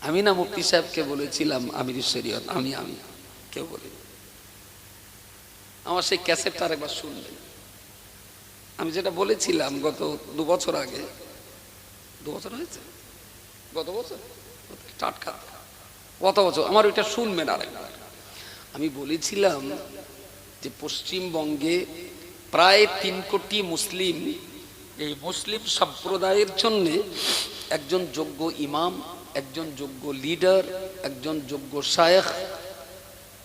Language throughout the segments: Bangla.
আমি না মুফতি সাহেবকে বলেছিলাম, আমির শরীয়ত, আমি আমি। কেউ বলি আমার সেই ক্যাসেটটা আরেকবার শুনবেন। আমি যেটা বলেছিলাম গত দু বছর আগে, দু বছর হয়েছে? গত বছর? টাটকা। গত বছর, আমার ওইটা শুনবেন আরেকবার। আমি বলেছিলাম যে পশ্চিমবঙ্গে প্রায় তিন কোটি মুসলিম, এই মুসলিম সম্প্রদায়ের জন্যে একজন যোগ্য ইমাম একজন যোগ্য লিডার একজন যোগ্য শায়েখ,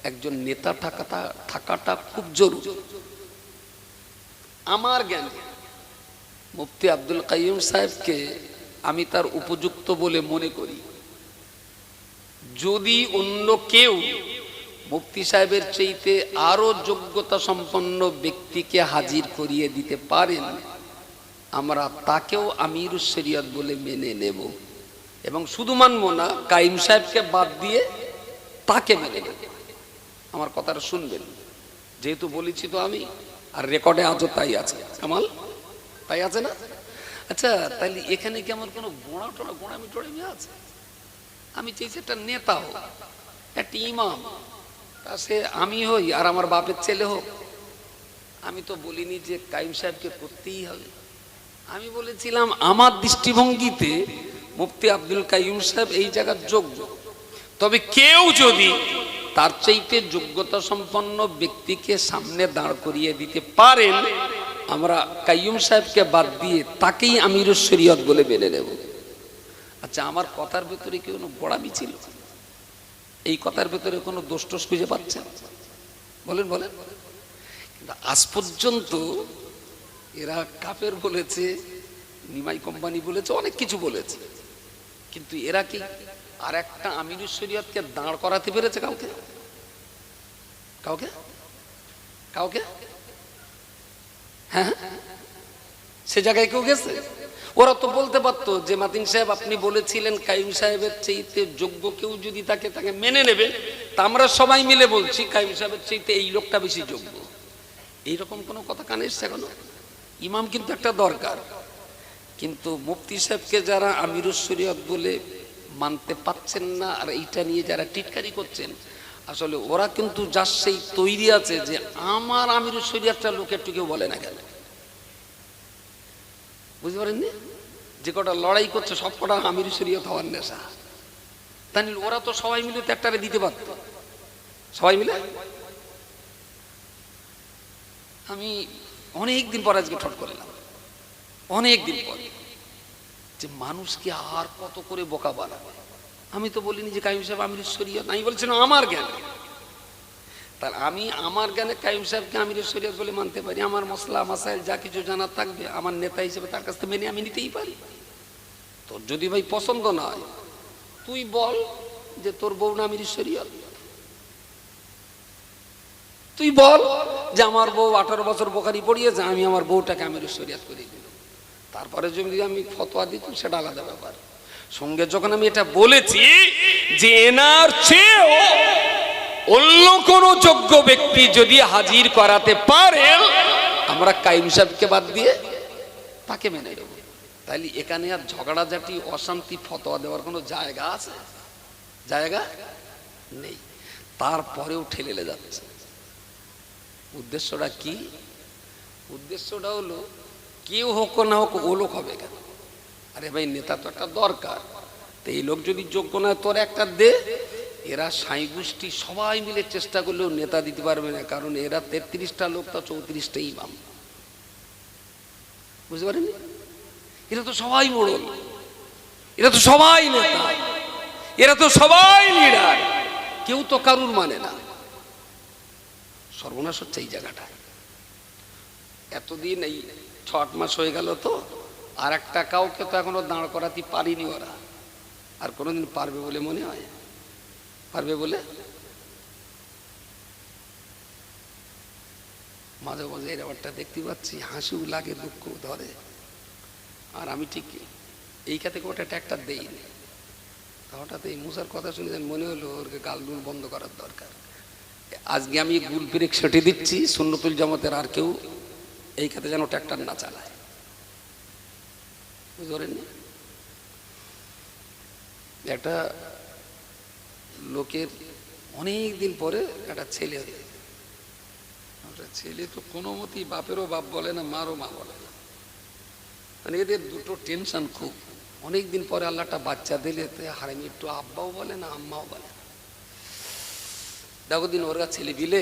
একজন নেতা থাকাটা থাকাটা খুব জরুরি। আমার জ্ঞান, মুফতি আব্দুল কাইম সাহেবকে আমি তার উপযুক্ত বলে মনে করি। যদি অন্য কেউ মুফতি সাহেবের চাইতে আরও যোগ্যতা সম্পন্ন ব্যক্তিকে হাজির করিয়ে দিতে পারেন, আমরা তাকেও আমির শরিয়ত বলে মেনে নেব। এবং শুধু মানবো না, কাইম সাহেবকে বাদ দিয়ে তাকে মেনে নেব। আমার কথাটা শুনবেন। যেহেতু বলেছি তো আমি, আর রেকর্ডে আজও তাই আছে। কামাল, তাই আছে না? আচ্ছা তাহলে এখানে কি আমার কোনো গোড়া টোড়া গোড়ামি টোড়ামি আছে? আমি চাইছি একটা নেতা হোক, একটা ইমাম। তা সে আমি হই, আর আমার বাপের ছেলে হোক। আমি তো বলিনি যে কাইম সাহেবকে করতেই হবে। আমি বলেছিলাম, আমার দৃষ্টিভঙ্গিতে মুফতি আব্দুল কাইম সাহেব এই জায়গার যোগ্য। তবে কেউ যদি তার চাইতে যোগ্যতা সম্পন্ন ব্যক্তিকে সামনে দাঁড় করিয়ে দিতে পারেন, আমরা কাইয়ুম সাহেবকে বাদ দিয়ে তাকেই আমিরুর শরীয়ত বলে মেনে নেব। আচ্ছা আমার কথার ভেতরে কি কোনো গোড়ামি ছিল? এই কথার ভেতরে কোনো দোষ টোষ খুঁজে পাচ্ছেন? বলেন বলেন। কিন্তু আজ পর্যন্ত এরা কাপের বলেছে, নিমাই কোম্পানি বলেছে, অনেক কিছু বলেছে। কিন্তু এরা কি? আর একটা আমিরুর শরীয়তকে দাঁড় করাতে পেরেছে কাউকে? কাউকে? কাউকে? হ্যাঁ। সে জায়গায় কেউ গেছে? ওরা তো বলতে পারতো, যে মাতিন সাহেব, আপনি বলেছিলেন কাইম সাহেবের চাইতে যোগ্য কেউ যদি তাকে তাকে মেনে নেবে, তা আমরা সবাই মিলে বলছি, কাইম সাহেবের চাইতে এই লোকটা বেশি যোগ্য। এইরকম কোনো কথা কানে এসছে এখনও? ইমাম কিন্তু একটা দরকার। কিন্তু মুফতি সাহেবকে যারা আমিরুস শরীয়ত বলে মানতে পাচ্ছেন না, আর এইটা নিয়ে যারা টিটকারি করছেন, আসলে ওরা কিন্তু যার সেই তৈরি আছে যে আমার আমিরুস শরীয়তটা লোকের কেউ বলে না কেন? বুঝতে পারেননি? যে কটা লড়াই করছে, সব কটা আমির শরীয়ত হওয়ার নেশা। তাই ওরা তো সবাই মিলে তো একটারে দিতে পারত। সবাই মিলে? আমি অনেক দিন পর আজকে ঠট করলাম। অনেক দিন পর। যে মানুষকে আর কত করে বোকা বানাবে? আমি তো বলিনি যে কাইম সাহেব আমির শরীয়ত আমি বলছিলাম আমার জ্ঞান। তার আমি আমার জ্ঞানে কাইম সাহেবকে আমির শরীয়ত বলে মানতে পারি। আমার মশলা মাসাইল, যা কিছু জানার থাকবে, আমার নেতা হিসেবে তার কাছ থেকে মেনে আমি নিতেই পারি। তোর যদি ভাই পছন্দ না হয়, তুই বল যে তোর বউ না আমির শরীয়ত। তুই বল যে আমার বউ আঠারো বছর বোকারি পড়িয়েছে, আমি আমার বউটাকে আমির শরীয়ত করে দিল তারপরে যদি আমি ফতোয়া দিতাম, সেটা আলাদা ব্যাপার। সঙ্গে যখন আমি এটা বলেছি যে এনার চেয়েও অন্য কোন যোগ্য ব্যক্তি যদি হাজির করাতে পারে, আমরা কাইম সাহেবকে বাদ দিয়ে তাকে মেনে নেব। তাইলে এখানে আর ঝগড়াঝাটি, অশান্তি, ফতোয়া দেওয়ার কোনো জায়গা আছে? জায়গা নেই। তারপরেও ঠেলেলে যাচ্ছে। উদ্দেশ্যটা কি? উদ্দেশ্যটা হলো কেউ হোক না হোক, ও লোক হবে কেন? আরে ভাই, নেতা তো একটা দরকার। তো এই লোক যদি যোগ্য না তোর একটা দে। এরা সাই গোষ্ঠী, সবাই মিলে চেষ্টা করলেও নেতা দিতে পারবে না, কারণ এরা তেত্রিশটা লোক, তো চৌত্রিশটা ইমাম বুঝতে পারেনি? এরা তো সবাই মোড়ল। এরা তো সবাই নেতা। এরা তো সবাই লিডার। কেউ তো কারুর মানে না। সর্বনাশ হচ্ছে এই জায়গাটা এতদিন এই ছ আট মাস হয়ে গেল তো, আর একটা কাউকে তো এখনও দাঁড় করাতে পারিনি ওরা। আর কোনোদিন পারবে বলে মনে হয়? পারবে বলে? মাঝে মাঝে এই ব্যাপারটা দেখতে পাচ্ছি, হাসিও লাগে দুঃখ ধরে। আর আমি ঠিক এই খাতে ওটা ট্যাক্টার দেইনি। তা হঠাৎ এই মুসার কথা শুনে মনে হলো ওরকে গালগুল বন্ধ করার দরকার। আজকে আমি গুল ব্রেক সেটে দিচ্ছি সুন্নতুল জামাতের আর কেউ এই খাতে যেন ট্র্যাক্টর না চালায়। বুঝতে পারেননি? একটা লোকের অনেক দিন পরে একটা ছেলে ছেলে তো কোনো মতেই বাপেরও বাপ বলে না, মারও মা বলে না। মানে এদের দুটো টেনশন খুব। অনেক দিন পরে আল্লাহটা বাচ্চা দিলে হারামি একটু আব্বাও বলে না, আম্মাও বলে না। দেখো দিন ওরা ছেলে বিলে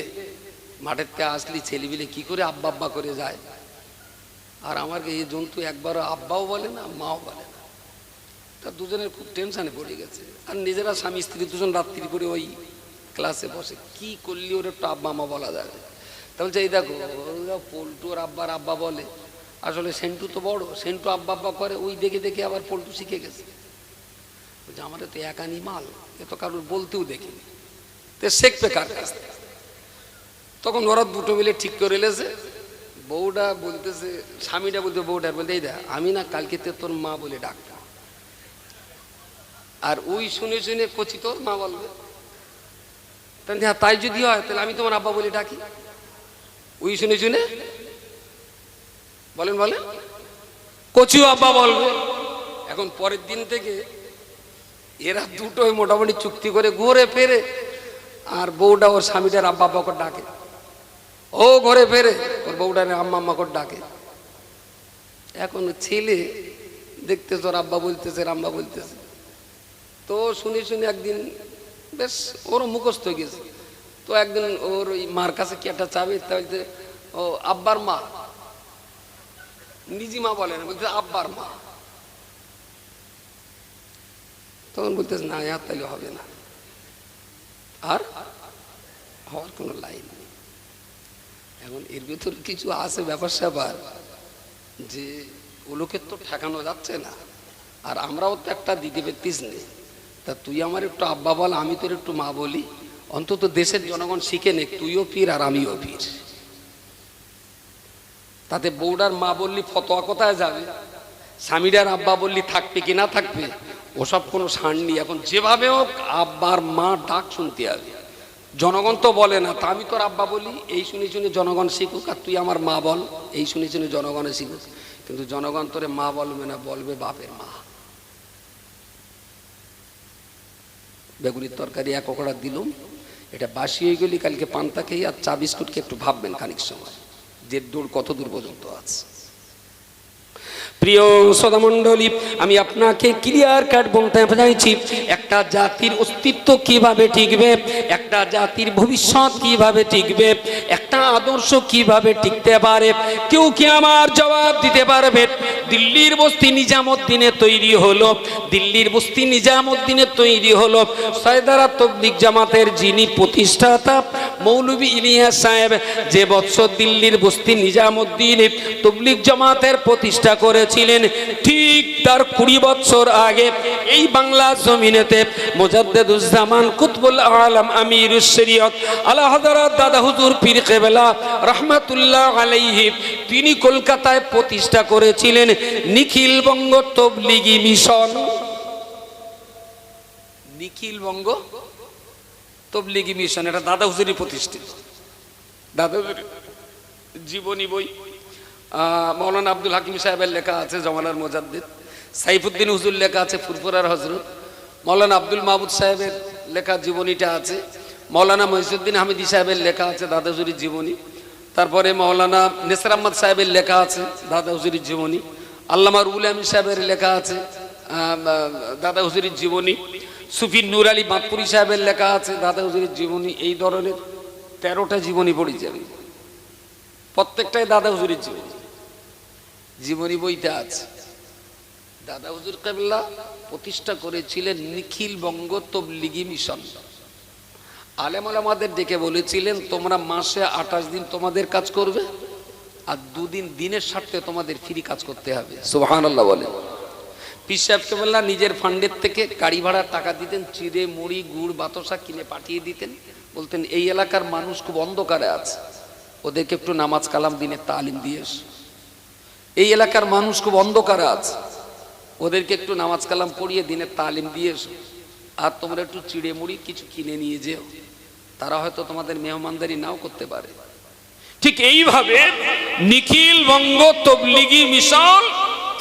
মাঠের থেকে আসলি ছেলে বিলে কি করে আব্বা আব্বা করে যায়? আর আমার এই জন্তু একবারও আব্বাও বলে না, মাও বলে না। তা দুজনের খুব টেনশানে পড়ে গেছে। আর নিজেরা স্বামী, স্ত্রী দুজন রাত্রি করে ওই ক্লাসে বসে, কি করলি ওর একটু আব্বা মা বলা যাবে? তা বলছে, এই দেখো পল্টু ওর আব্বার আব্বা বলে। আসলে সেন্টু তো বড়, সেন্টু আব্বা আব্বা করে, ওই দেখে দেখে আবার পল্টু শিখে গেছে। বলছে, আমাদের তো একানি মাল, এ তো কারোর বলতেও দেখিনি। তো শেখবে কার কাছ থেকে? তখন ওরা দুটো মিলে ঠিক করে এলেছে বউটা বলতেছে, স্বামীটা বলতে বউটা বলতে এই দেখ, আমি না কালকে তোর মা বলে ডাকবো। আর ওই শুনে শুনে কচি তোর মা বলবে। হ্যাঁ তাই যদি হয়, তাহলে আমি তোমার আব্বা বলে ডাকি। ওই শুনে শুনে বলেন বলেন, কচিও আব্বা বলবে। এখন পরের দিন থেকে এরা দুটোই মোটামুটি চুক্তি করে ঘুরে ফেরে, আর বউটা ওর স্বামীটার আব্বা আব্বা ডাকে। ও ঘরে ফেরে ওর বউটার আম্মা আম্মা ডাকে। এখন ছেলে দেখতেছে ওর আব্বা বলতেছে, রাম্বা বলতেছে। তো শুনে শুনে একদিন বেশ ওরও মুখস্থ হয়ে গেছে। তো একদিন ওর ওই মার কাছে কি একটা চাবে তা বলতে, ও আব্বার মা। নিজি মা বলে না বলতে আব্বার মা। তখন বলতেছে, না আর তাহলে হবে না। আর হওয়ার কোনো লাইন নেই। এখন এর ভিতর কিছু আছে ব্যাপার স্যাপার যে ওলোকে তো ঠেকানো যাচ্ছে না। আর আমরাও তো একটা দিতে পেতিস নেই তা তুই আমার একটু আব্বা বল, আমি তোর একটু মা বলি। অন্তত দেশের জনগণ শিখে নে, তুইও পীর আর আমিও পীর। তাতে বৌডার মা বললি ফতোয়া কোথায় যাবে? স্বামীরার আব্বা বললি থাকবে কি না থাকবে? ওসব কোনো সার নেই এখন যেভাবে হোক আব্বার মা ডাক শুনতে হবে। জনগণ তো বলে না, তা আমি তোর আব্বা বলি। এই শুনে শুনে জনগণ শিখুক, আর তুই আমার মা বল। এই শুনে শুনে জনগণে শিখুক। কিন্তু জনগণ তোরে মা বলবে না, বলবে বাপের মা। বেগুনির তরকারি এক ওকড়া দিলুম, এটা বাসি হয়ে গেলি, কালকে পান্তা খেয়ে আর চা বিস্কুটকে একটু ভাববেন খানিক সময়, যে দূর কত দূর পর্যন্ত আছে। প্রিয় সদামণ্ডলী, আমি আপনাকে ক্লিয়ার কাট বলতে চাইছি, একটা জাতির অস্তিত্ব কীভাবে টিকবে, একটা জাতির ভবিষ্যৎ কীভাবে টিকবে, একটা আদর্শ কীভাবে টিকতে পারে, কেউ কি আমার জবাব দিতে পারবে? দিল্লির বস্তি নিজামুদ্দিনে তৈরি হলো। দিল্লির বস্তি নিজামুদ্দিনে তৈরি হলো। সয়দারা তবলিক জামাতের যিনি প্রতিষ্ঠাতা মৌলভী ইলিয়াস সাহেব, যে বৎসর দিল্লির বস্তি নিজামুদ্দিনে তবলিক জামাতের প্রতিষ্ঠা করেছিলেন, ঠিক তার কুড়ি বছর আগে এই বাংলা জমিনেতে মোজাদ্দেদুজ্জামান কুতবুল আলম আমির শরীয়ত আলা হযরত দাদা হুজুর পীর কেবলা রহমাতুল্লাহ আলাইহি, তিনি কলকাতায় প্রতিষ্ঠা করেছিলেন। নিখিল বঙ্গ তবলিগি মিশন। নিখিল বঙ্গ তবলিগি মিশন, এটা দাদা হুজুরি প্রতিষ্ঠিত। দাদা হুজুরি জীবনী বই। মৌলানা আব্দুল হাকিম সাহেবের লেখা আছে জমানার মোজাদ্দিদ। সাইফুদ্দিন হুজুর লেখা আছে ফুরফুরার হজরত। মৌলানা আব্দুল মাহমুদ সাহেবের লেখা জীবনীটা আছে। মৌলানা মহিসুদ্দিন হামিদি সাহেবের লেখা আছে দাদা হুজুরির জীবনী। তারপরে মৌলানা নেসর আহমদ সাহেবের লেখা আছে দাদা হুজুরির জীবনী। আল্লামা রুবুল আহমদ সাহেবের লেখা আছে দাদা হুজুরির জীবনী সুফি নুর আলী বাঁকুড়ি সাহেবের লেখা আছে, দাদা হুজুরির জীবনী, এই ধরনের তেরোটা জীবনী পড়েছি আমি। প্রত্যেকটাই দাদা হুজুরের জীবনী। জীবনী বইতে আছে। দাদা হুজুর কাবিল্লা প্রতিষ্ঠা করেছিলেন নিখিল বঙ্গ তবলিগি মিশন। আলেম আলামাদের ডেকে বলেছিলেন, তোমরা মাসে আঠাশ দিন তোমাদের কাজ করবে? আর দুদিন দিনের স্বার্থে তোমাদের ফ্রি কাজ করতে হবে। সুহান আল্লাহ বলে পীর সাহেব কেবল্লা নিজের ফান্ডের থেকে গাড়ি ভাড়ার টাকা দিতেন চিড়ে মুড়ি গুড় বাতাসা কিনে পাঠিয়ে দিতেন। বলতেন এই এলাকার মানুষ খুব অন্ধকারে আছে। ওদেরকে একটু নামাজ কালাম দিনে তালিম দিয়ে এসো। এই এলাকার মানুষ খুব অন্ধকারে আছে। ওদেরকে একটু নামাজ কালাম পড়িয়ে দিনে তালিম দিয়ে এসো। আর তোমরা একটু চিড়ে মুড়ি কিছু কিনে নিয়ে যেও। তারা হয়তো তোমাদের মেহমানদারি নাও করতে পারে। ঠিক এইভাবে নিখিল বঙ্গ তবলিগি মিশন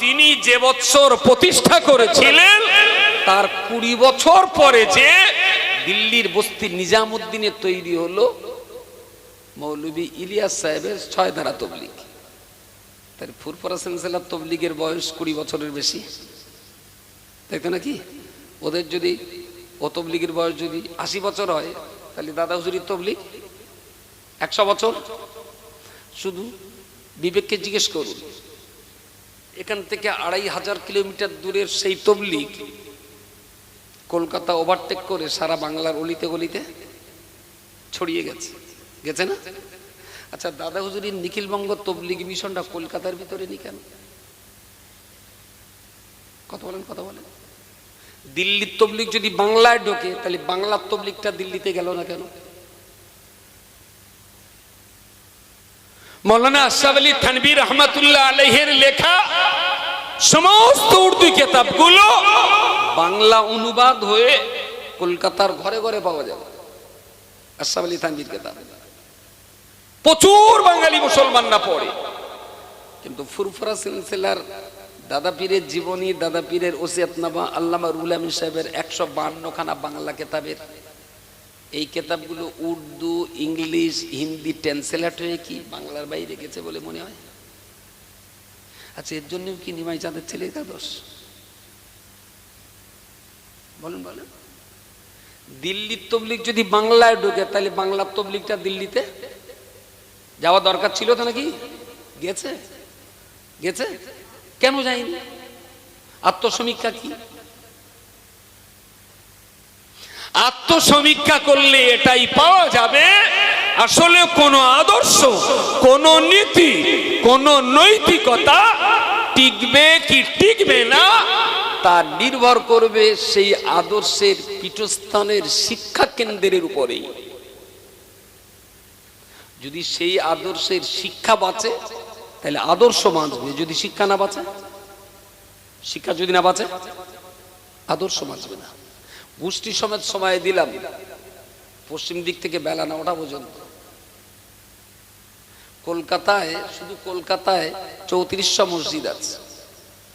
তিনি যে বৎসর প্রতিষ্ঠা করেছিলেন, তার কুড়ি বছর পরে যে দিল্লির বস্তি নিজামুদ্দিনে তৈরি হলো মৌলবী ইলিয়াস সাহেবের ছয় ধারা তবলিগ। তার ফুরফরা সিলসিলার তবলিগের বয়স কুড়ি বছরের বেশি। তাই তো নাকি? ওদের যদি, ও তবলিগের বয়স যদি আশি বছর হয়, তাহলে দাদা হুজুরির তবলিগ একশো বছর? শুধু বিবেককে জিজ্ঞেস করুন। এখান থেকে আড়াই হাজার কিলোমিটার দূরের সেই তবলিগ কলকাতা ওভারটেক করে সারা বাংলার অলিতে গলিতে ছড়িয়ে গেছে। গেছে না? আচ্ছা দাদা হুজুরির নিখিলবঙ্গ তবলিগ মিশনটা কলকাতার ভিতরে নি কেন? কথা বলেন কথা বলেন। দিল্লির তবলিগ যদি বাংলায় ঢোকে, তাহলে বাংলার তবলিগটা দিল্লিতে গেল না কেন? মৌলানা আশরাফ আলী রহমতুল্লাহ আলহের লেখা সমস্ত উর্দু কিতাবগুলো বাংলা অনুবাদ হয়ে কলকাতার ঘরে ঘরে পাওয়া যাবে। আশরাফ আলী থানবির কেতাব। প্রচুর বাঙালি মুসলমান না পড়ে। কিন্তু ফুরফুরা সিলসিলার দাদা পীরের জীবনী, দাদা পীরের ওসিয়াতনামা আল্লামা রুল আমিন সাহেবের একশো বান্নখানা বাংলা কেতাবের এই কেতাবগুলো উর্দু, ইংলিশ, হিন্দি ট্রান্সলেট হয়ে কি বাংলার বাইরে গেছে বলে মনে হয়? আচ্ছা এর জন্য কি নিমাই চাঁদের ছেলে একাদশ বলুন, বলেন। দিল্লির তবলিক যদি বাংলায় ঢোকে, তাহলে বাংলার তবলিকটা দিল্লিতে? যাওয়া দরকার ছিল তো নাকি? গেছে? গেছে? কেন যায়নি? আত্মসমীক্ষা কি? আত্মসমীক্ষা করলে এটাই পাওয়া যাবে। আসলে কোন আদর্শ, কোন নীতি, কোন নৈতিকতা টিকবে কি টিকবে না, তা নির্ভর করবে সেই আদর্শের পীঠস্থানের শিক্ষা কেন্দ্রের উপরেই। যদি সেই আদর্শের শিক্ষা বাঁচে, তাহলে আদর্শ বাঁচবে। যদি শিক্ষা না বাঁচে, শিক্ষা যদি না বাঁচে, আদর্শ বাঁচবে না। গোষ্ঠী সমেত সময় দিলাম। পশ্চিম দিক থেকে বেলা নটা পর্যন্ত। কলকাতায়, শুধু কলকাতায় চৌত্রিশশো মসজিদ আছে।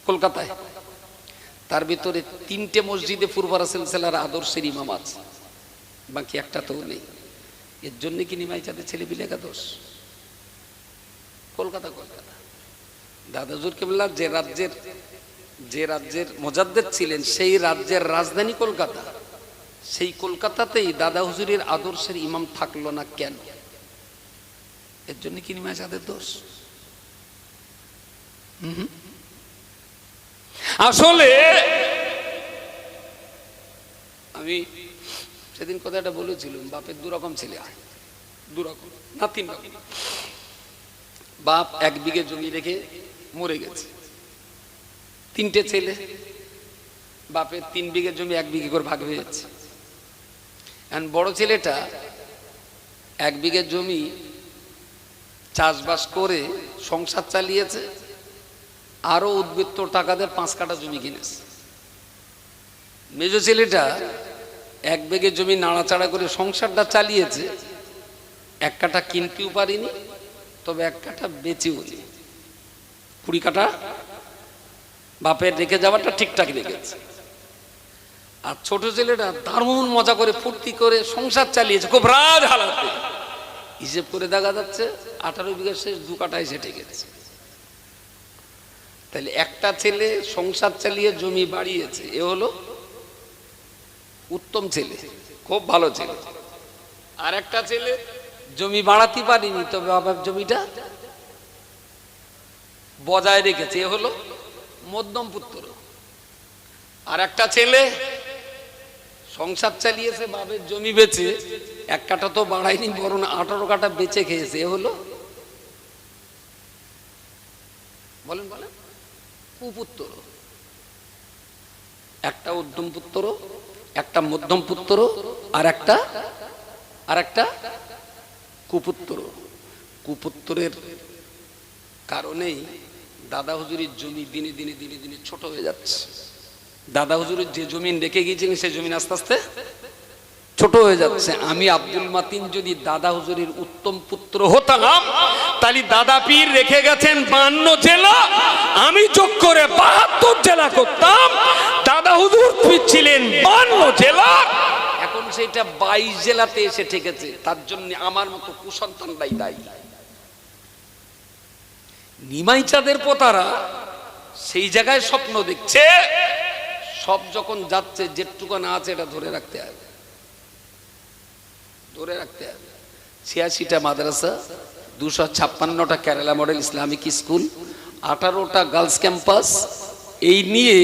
কলকাতায়। তার ভিতরে তিনটে মসজিদে ফুরফারা সিলসিলার আদর্শের ইমাম আছে। বাকি একটা তো নেই। এর জন্য কি নিমাই চাঁদের ছেলে বিলে একাদশ? কলকাতা কলকাতা। দাদাজুর কেবলা যে রাজ্যের যে রাজ্যের মজাদ্দের ছিলেন, সেই রাজ্যের রাজধানী কলকাতা। সেই কলকাতাতেই দাদা হুজুরের আদর্শের ইমাম থাকল না কেন? এর জন্য কি চাঁদের দোষ? আসলে আমি সেদিন কথাটা বলেছিলাম, বাপের দু রকম ছেলে। হয় দু রকম না তিন রকম বাপ এক বিঘে জমি রেখে মরে গেছে। তিনটে ছেলে, বাপের তিন বিঘে জমি, এক বিঘে করে ভাগ হয়ে যাচ্ছে। এখন বড় ছেলেটা এক বিঘে জমি চাষবাস করে সংসার চালিয়েছে আরও উদ্বৃত্ত টাকা দিয়ে পাঁচ কাটা জমি কিনেছে। মেজ ছেলেটা এক বেগে জমি নাড়াচাড়া করে সংসারটা চালিয়েছে, এক কাঠা কিনতেও পারিনি, তবে এক কাঠা বেচেও নি। কুড়ি কাঠা বাপের রেখে যাওয়াটা ঠিকঠাক রেখেছে। আর ছোট ছেলেটা দারুণ মজা করে ফুর্তি করে সংসার চালিয়েছে, খুব রাজ হালাতে। হিসেব করে দেখা যাচ্ছে আঠারো বিঘা শেষ দু কাটা এসে ঠেকেছে তাহলে একটা ছেলে সংসার চালিয়ে জমি বাড়িয়েছে, এ হলো উত্তম ছেলে, খুব ভালো ছেলে। আর একটা ছেলে জমি বাড়াতে পারিনি, তবে বাবার জমিটা বজায় রেখেছে, এ হলো মধ্যম পুত্র। আর একটা ছেলে সংসার চালিয়েছে বাবের জমি বেচে, এক কাটা তো বাড়ায়নি, বরং আঠারো কাটা বেচে খেয়েছে। এ হলো বলেন বলেন। কুপুত্র। একটা উদ্যম পুত্র, একটা মধ্যম পুত্র, আর একটা আর একটা কুপুত্র। কুপুত্রের কারণেই দাদা হুজুরের জমি দিনে দিনে দিনে দিনে ছোট হয়ে যাচ্ছে। দাদা হুজুরের যে জমিন রেখে গিয়েছিলেন সেই জমিন আস্তে আস্তে ছোট হয়ে যাচ্ছে। আমি আব্দুল মাতিন যদি দাদা হুজুরের উত্তম পুত্র হতাম, তাহলে দাদা পীর রেখে গেছেন বান্ন জেলা। আমি চোখ করে বাহাত্তর জেলা করতাম। দাদা হুজুর পীর ছিলেন বান্ন জেলা। এখন সেটা বাইশ জেলাতে এসে ঠেকেছে। তার জন্য আমার মতো কুসন্তানটাই দায়ী। নিমাই চাঁদের পোতারা সেই জায়গায় স্বপ্ন দেখছে, সব যখন যাচ্ছে যেটুকানা আছে এটা ধরে রাখতে হবে। ধরে রাখতে হবে। ছিয়াশিটা মাদ্রাসা, দুশো ছাপ্পান্নটা কেরালা মডেল ইসলামিক স্কুল, আঠারোটা গার্লস ক্যাম্পাস। এই নিয়ে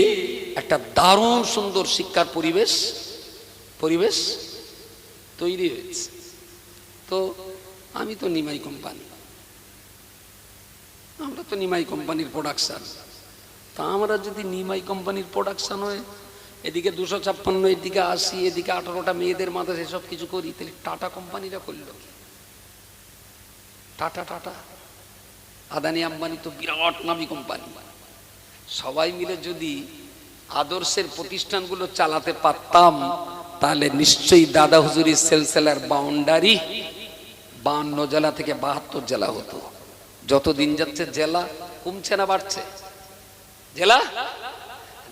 একটা দারুণ সুন্দর শিক্ষার পরিবেশ পরিবেশ তৈরি হয়েছে। তো আমি তো নিমাই কোম্পানি। আমরা তো নিমাই কোম্পানির প্রোডাকশন তা আমরা যদি নিমাই কোম্পানির প্রোডাকশন হয়, এদিকে দুশো ছাপ্পান্ন, এদিকে আশি, এদিকে আঠারোটা মেয়েদের মাথায় সেসব কিছু করি, তাহলে টাটা কোম্পানিরা করল টাটা টাটা। আদানি আম্বানি তো বিরাট নামী কোম্পানি। সবাই মিলে যদি আদর্শের প্রতিষ্ঠানগুলো চালাতে পারতাম, তাহলে নিশ্চয়ই দাদা হুজুরি সেলসেলার বাউন্ডারি বান্ন জেলা থেকে বাহাত্তর জেলা হতো। যত দিন যাচ্ছে জেলা কমছে না বাড়ছে। জেলা?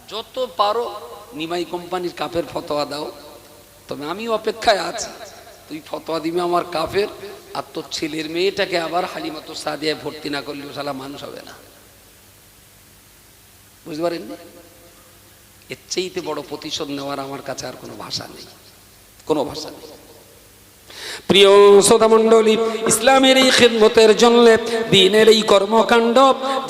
যত পারো নিমাই কোম্পানির কাপের ফতোয়া দাও, তবে আমি অপেক্ষায় আছি। তুই ফতোয়া দিবি আমার কাপের, আর তোর ছেলের মেয়েটাকে আবার হালিমাতো সাদিয়ায় ভর্তি না করলেও সালা মানুষ হবে না। বুঝতে পারেন এর চেয়েতে বড় প্রতিশোধ নেওয়ার আমার কাছে আর কোনো ভাষা নেই। কোনো ভাষা নেই। প্রিয় শ্রোতা মণ্ডলী ইসলামের এই খেদমতের জন্য, দিনের এই কর্মকাণ্ড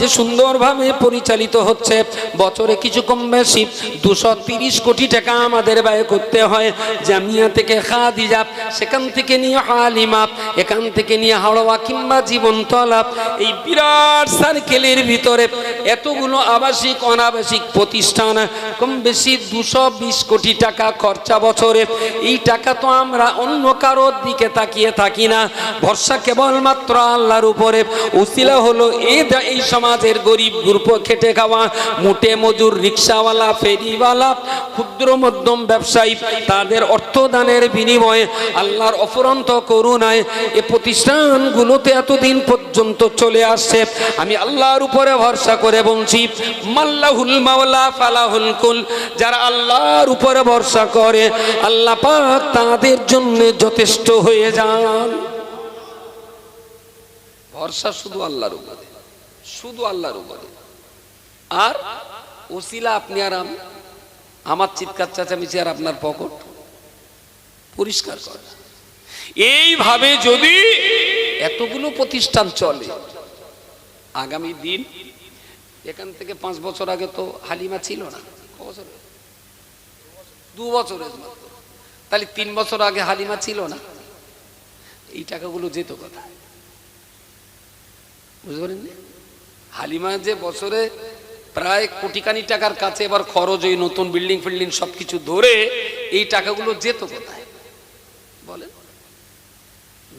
যে সুন্দরভাবে পরিচালিত হচ্ছে, বছরে কিছু কম বেশি দুশো তিরিশ কোটি টাকা আমাদের ব্যয় করতে হয়। জামিয়া থেকে খাদিজা, সেখান থেকে নিয়ে হালিমা এখান থেকে নিয়ে হাওড়া কিংবা জীবনতলা, এই বিরাট সার্কেলের ভিতরে এতগুলো আবাসিক, অনাবাসিক প্রতিষ্ঠান, কম বেশি দুশো বিশ কোটি টাকা খরচা বছরে। এই টাকা তো আমরা অন্য কারোর দিকে তাকিয়ে থাকি না। ভরসা কেবলমাত্র আল্লাহর উপরে। উসিলা হলো এই সমাজের গরিব গ্রুপ খেটে খাওয়া, মুটে মজুর রিক্সাওয়ালা, ফেরিওয়ালা, ক্ষুদ্র মধ্যম ব্যবসায়ী, তাদের অর্থদানের বিনিময়ে আল্লাহর অফরন্ত করুণায় এ প্রতিষ্ঠানগুলোতে এতদিন পর্যন্ত চলে আসছে। আমি আল্লাহর উপরে ভরসা করে বলছি, মাল্লাহুল মাওলা ফালাহুল কুল, যারা আল্লাহর উপরে ভরসা করে, আল্লাহ পাক তাদের জন্য যথেষ্ট হয়ে যান। ভরসা শুধু আল্লাহর উপরে। শুধু আল্লাহর উপরে। আর ওসিলা আপনি আর আমি, আমার চিৎকার চেঁচামেচি আর আপনার পকেট, পরিষ্কার করা। এইভাবে যদি এতগুলো প্রতিষ্ঠান চলে, আগামী দিন, এখান থেকে পাঁচ বছর আগে তো হালিমা ছিল না দু বছরের তাহলে তিন বছর আগে হালিমা ছিল না? এই টাকাগুলো যেত কোথায়? বুঝতে পারেন হালিমা যে বছরে প্রায় কোটিখানি টাকার কাছে এবার খরচ ওই নতুন বিল্ডিং ফিল্ডিং সবকিছু ধরে এই টাকাগুলো যেত কোথায়? বলেন।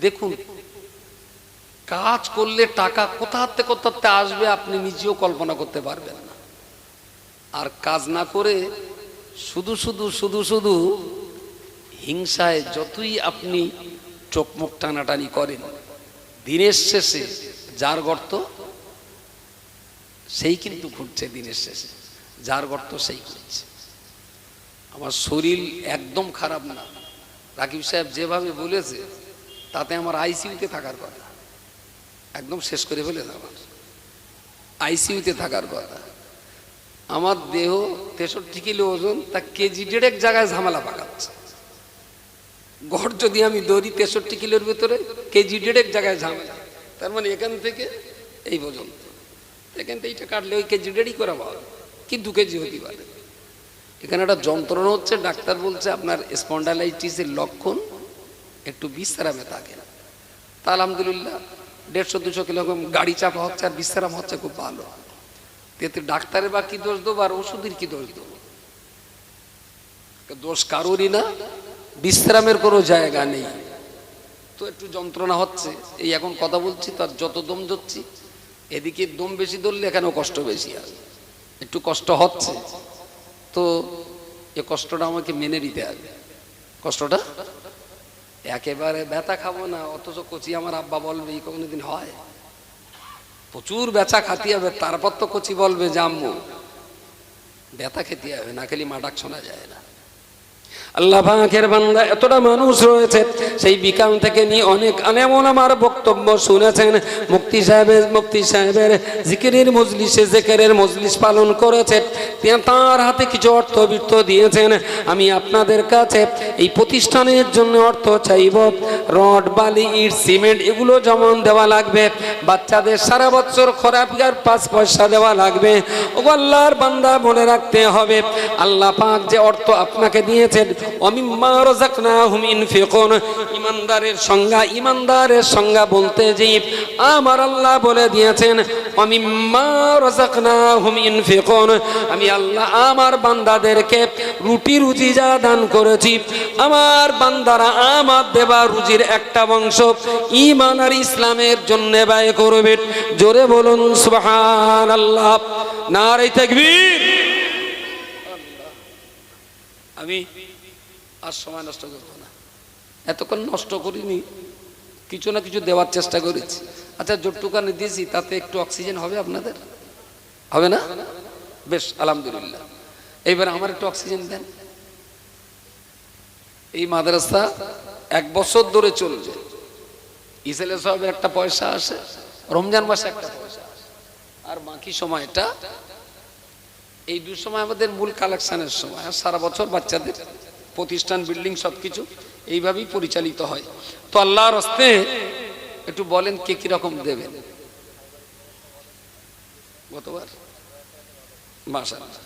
দেখুন, কাজ করলে টাকা কোথাতে কোথাতে আসবে আপনি নিজেও কল্পনা করতে পারবেন না। আর কাজ না করে শুধু শুধু শুধু শুধু হিংসায় যতই আপনি চোখমুখ টানাটানি করেন। দিনের শেষে যার গর্ত, সেই কিন্তু ঘুরছে দিনের শেষে। যার গর্ত, সেই ঘুরছে। আমার শরীর একদম খারাপ না। রাকিব সাহেব যেভাবে বলেছে, তাতে আমার আইসিইউতে থাকার কথা। একদম শেষ করে ফেলে আমার। আইসিইউতে থাকার কথা। আমার দেহ তেষট্টি কিলো ওজন, তা কেজি দেড়েক জায়গায় ঝামেলা পাকাচ্ছে। গড় যদি আমি দৌড়ি তেষট্টি কিলোর ভিতরে, কেজি দেড়েক জায়গায় ঝামেলা। তার মানে এখান থেকে এই পর্যন্ত। এখান থেকে এইটা কাটলে ওই কেজি দেড়ই করা পাওয়া কি দু কেজি হতে পারে। এখানে একটা যন্ত্রণা হচ্ছে, ডাক্তার বলছে আপনার স্পন্ডালাইটিসের লক্ষণ একটু বিশ্রামে থাকে তা আলহামদুলিল্লাহ, দেড়শো, দুশো কিলোগ্রাম গাড়ি চাপা হচ্ছে আর বিশ্রাম হচ্ছে খুব ভালো। এতে ডাক্তারের বা কি দোষ দেবো আর ওষুধের কি দোষ দেবো? দোষ কারোরই না বিশ্রামের কোনো জায়গা নেই। তো একটু যন্ত্রণা হচ্ছে। এই এখন কথা বলছি, তার যত দম ধরছি, এদিকে দম বেশি ধরলে এখানেও কষ্ট বেশি আছে একটু কষ্ট হচ্ছে। তো এ কষ্টটা আমাকে মেনে নিতে হবে। কষ্টটা? একেবারে ব্যথা খাব না, অথচ কচি আমার আব্বা বলবে, এই কোনোদিন হয়? প্রচুর ব্যথা খাতি হবে, তারপর তো কচি বলবে যে আম্মু ব্যথা খেতে হবে, না খেলে মা ডাক শোনা যায় না। আল্লাহ পাকের বান্দা এতটা মানুষ রয়েছে, সেই বিকাল থেকে নিয়ে অনেক আলেমন আমার বক্তব্য শুনেছেন। মুক্তি সাহেবের মুক্তি সাহেবের জিকিরের মজলিসে জেকেরের মজলিস পালন করেছে তার হাতে কিছু অর্থ বৃত্ত দিয়েছেন। আমি আপনাদের কাছে এই প্রতিষ্ঠানের জন্য অর্থ চাইব। রড, বালি, ইট, সিমেন্ট, এগুলো যেমন দেওয়া লাগবে। বাচ্চাদের সারা বছর খরাপিয়ার পাঁচ পয়সা দেওয়া লাগবে। ও আল্লাহর বান্দা মনে রাখতে হবে। আল্লাহ পাক যে অর্থ আপনাকে দিয়েছেন অমিম্মা রাযাকনাহুম ইনফিকুন। ইমানদারের সংজ্ঞা ইমানদারের সংজ্ঞা বলতে যে, আমার আল্লাহ বলে দিয়েছেন, অমিম্মা রাযাকনাহুম ইনফিকুন। আমি আল্লাহ, আমার বান্দাদেরকে রুটি রুজি যা দান করেছি, আমার বান্দারা আমার দেবা রুজির একটা বংশ ইমান আর ইসলামের জন্য ব্যয় করবে। জোরে বলুন, সুবহানাল্লাহ। নারে তাকবীর। আমি আর সময় নষ্ট করব না। এতক্ষণ নষ্ট করিনি, কিছু না কিছু দেওয়ার চেষ্টা করেছি। আচ্ছা জোটটুকানে দিয়েছি, তাতে একটু অক্সিজেন হবে আপনাদের? হবে না? বেশ, আলহামদুলিল্লাহ। এইবার আমার একটু অক্সিজেন দেন। এই মাদ্রাসা এক বছর ধরে চলবে ইসেলে সাহেবের একটা পয়সা আসে, রমজান মাসে একটা পয়সা আসে। আর বাকি সময়টা, এই দু সময় আমাদের মূল কালেকশনের সময়, আর সারা বছর বাচ্চাদের। প্রতিষ্ঠান, বিল্ডিং সব কিছু এইভাবেই পরিচালিত হয়। তো আল্লাহর হস্তে একটু বলেন কে কীরকম দেবেন গতবার? মাশাআল্লাহ।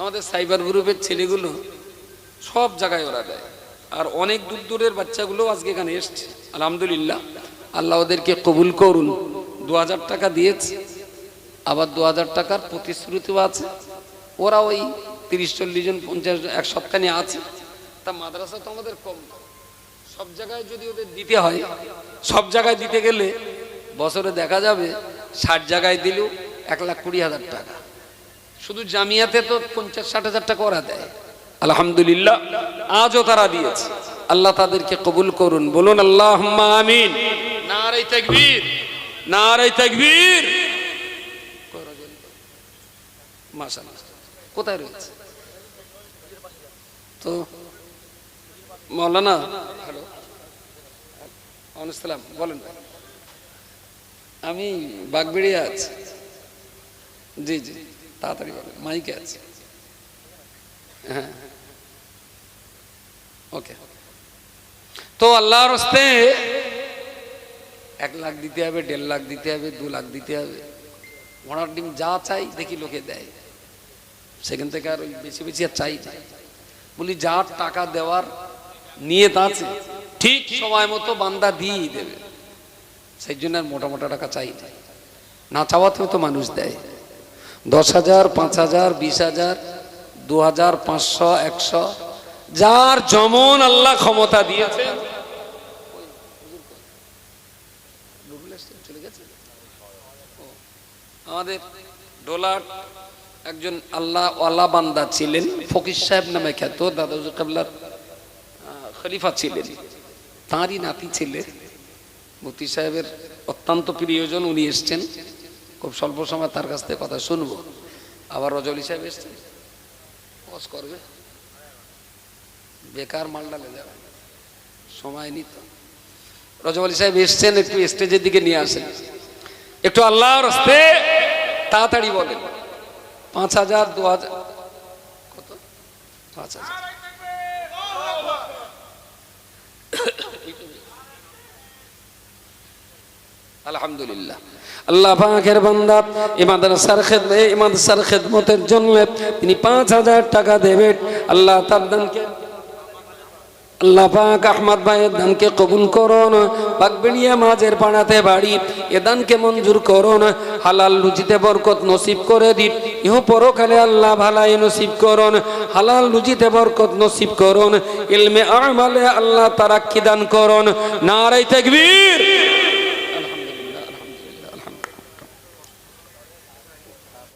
আমাদের সাইবার গ্রুপের ছেলেগুলো সব জায়গায় ওরা দেয়। আর অনেক দূর দূরের বাচ্চাগুলো আজকে এখানে এসছে। আলহামদুলিল্লাহ। আল্লাহ ওদেরকে কবুল করুন। দু হাজার টাকা দিয়েছে। আবার দু হাজার টাকার প্রতিশ্রুতিও আছে। ওরা ওই তিরিশ, চল্লিশ জন, পঞ্চাশ জন এক সপ্তাহে আছে। তা মাদ্রাসা তো আমাদের কম। সব জায়গায় যদি ওদের দিতে হয়, সব জায়গায় দিতে গেলে বছরে দেখা যাবে ষাট জায়গায় দিলেও এক লাখ কুড়ি হাজার টাকা। শুধু জামিয়াতে তো পঞ্চাশ ষাট হাজার টাকা ওরা দেয়। আলহামদুলিল্লাহ, আজও তারা দিয়েছে। আল্লাহ তাদেরকে কবুল করুন, বলুন আল্লাহ আমিন। নারাই তাকবীর নারাই তাকবীর। কোথায় রয়েছে? তো মৌলানা, হ্যালো। সালাম বলেন আমি বাগবেড়িয়া আছি। জি জি, তাড়াতাড়ি বলেন, মাইকে আছে। হ্যাঁ। ওকে। তো আল্লাহর হস্তে এক লাখ দিতে হবে, দেড় লাখ দিতে হবে, দু লাখ দিতে হবে। ঘোড়ার ডিম যা চাই দেখি লোকে দেয়। সেখান থেকে আর ওই বেশি বেশি আর চাই বলি, যার টাকা দেওয়ার নিয়ত আছে ঠিক। সময় মতো বান্দা দিয়েই দেবে। সেই জন্য আর মোটা মোটা টাকা চাই না। না চাওয়াতেও তো মানুষ দেয়। দশ হাজার পাঁচ হাজার বিশ হাজার দু হাজার পাঁচশো একশো যার যেমন আল্লাহ ক্ষমতা দিয়েছে। চলে গেছে ও, আমাদের ডোলার একজন আল্লাহ ওয়ালা বান্দা ছিলেন ফকির সাহেব নামে খ্যাত দাদা কাবলার খলিফা ছিলেন। তাঁরই নাতি ছিলেন মুফতি সাহেবের অত্যন্ত প্রিয়জন উনি এসছেন। খুব স্বল্প সময় তার কাছ থেকে কথা শুনব। আবার রজলি সাহেব এসছেন। করবে। বেকার মাল ডালে যাবে। সময় নিত। রজব আলী সাহেব এসছেন, একটু স্টেজের দিকে নিয়ে আসেন। একটু আল্লাহর তাড়াতাড়ি বলেন। পাঁচ হাজার, দু হাজার, কত? পাঁচ হাজার। আলহামদুলিল্লাহ। আল্লাহ পাকের বান্দা এই মাদ্রাসার খেদমতের জন্য তিনি পাঁচ হাজার টাকা দেবেন। আল্লাহ তার দানকে, আল্লাহ পাক আহমদ ভাইয়ের দানকে কবুল করুন বাগবেড়িয়া মাঝের পাড়াতে বাড়ি, এ দানকে মঞ্জুর করুন হালাল রুজিতে বরকত নসিব করে দিন। ইহ পরকালে আল্লাহ ভালাই নসিব করুন হালাল রুজিতে বরকত নসিব করুন ইলমে আমালে আল্লাহ তারাক্কি দান করুন নারাই তাকবীর।